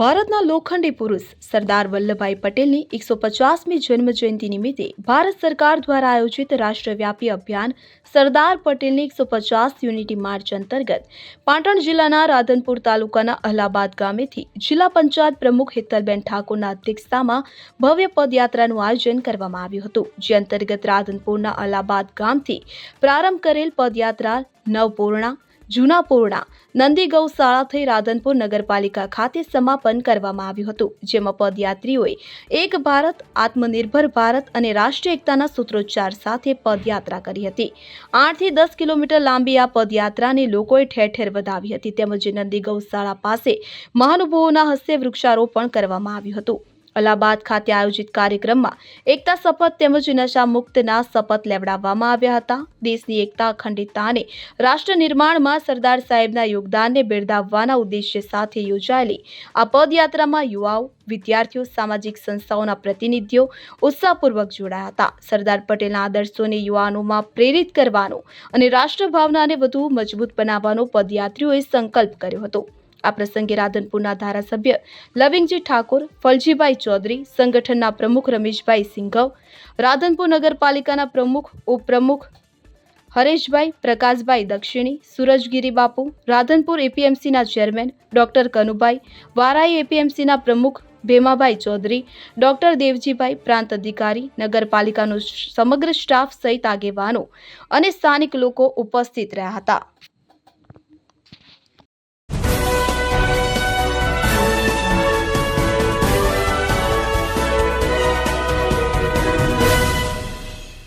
ભારતના લોખંડી પુરુષ સરદાર વલ્લભભાઈ પટેલની એકસો પચાસમી જન્મ જયંતિ નિમિત્તે ભારત સરકાર દ્વારા આયોજિત રાષ્ટ્રવ્યાપી અભિયાન સરદાર પટેલની એકસો પચાસ યુનિટી માર્ચ અંતર્ગત પાટણ જિલ્લાના રાધનપુર તાલુકાના અલ્હાબાદ ગામેથી જિલ્લા પંચાયત પ્રમુખ હેતલબેન ઠાકોરના અધ્યક્ષતામાં ભવ્ય પદયાત્રાનું આયોજન કરવામાં આવ્યું હતું, જે અંતર્ગત રાધનપુરના અલ્હાબાદ ગામથી પ્રારંભ કરેલ પદયાત્રા નવપૂર્ણા જૂના પૂર્ણા નંદી ગૌશાળા થઈ રાધનપુર નગરપાલિકા ખાતે સમાપન કરવામાં આવ્યું હતું, જેમાં પદયાત્રીઓએ એક ભારત, આત્મનિર્ભર ભારત અને રાષ્ટ્રીય એકતાના સૂત્રોચ્ચાર સાથે પદયાત્રા કરી હતી. આઠથી દસ કિલોમીટર લાંબી આ પદયાત્રાને લોકોએ ઠેર ઠેર વધાવી હતી, તેમજ નંદી ગૌશાળા પાસે મહાનુભાવોના હસ્તે વૃક્ષારોપણ કરવામાં આવ્યું હતું. અલ્હાબાદ ખાતે આયોજિત કાર્યક્રમમાં એકતા શપથ તેમજ નશા મુક્તના શપથ લેવડાવવામાં આવ્યા હતા. દેશની એકતા અખંડિતતા અને રાષ્ટ્ર નિર્માણમાં સરદાર સાહેબના યોગદાનને બિરદાવવાના ઉદ્દેશ્ય સાથે યોજાયેલી આ પદયાત્રામાં યુવાઓ, વિદ્યાર્થીઓ, સામાજિક સંસ્થાઓના પ્રતિનિધિઓ ઉત્સાહપૂર્વક જોડાયા હતા. સરદાર પટેલના આદર્શોને યુવાનોમાં પ્રેરિત કરવાનો અને રાષ્ટ્રભાવનાને વધુ મજબૂત બનાવવાનો પદયાત્રીઓએ સંકલ્પ કર્યો હતો. આ પ્રસંગે રાધનપુરના ધારાસભ્ય લવિંગજી ઠાકોર ફલજીભાઈ ચૌધરી, સંગઠનના પ્રમુખ રમેશભાઈ સિંઘવ, રાધનપુર નગરપાલિકાના પ્રમુખ, ઉપપ્રમુખ હરેશભાઈ, પ્રકાશભાઈ દક્ષિણી, સુરજગીરી બાપુ, રાધનપુર એપીએમસીના ચેરમેન ડોક્ટર કનુભાઈ, વારાઈ એપીએમસીના પ્રમુખ ભેમાભાઈ ચૌધરી, ડોક્ટર દેવજીભાઈ પ્રાંત અધિકારી, નગરપાલિકાનો સમગ્ર સ્ટાફ સહિત આગેવાનો અને સ્થાનિક લોકો ઉપસ્થિત રહ્યા હતા.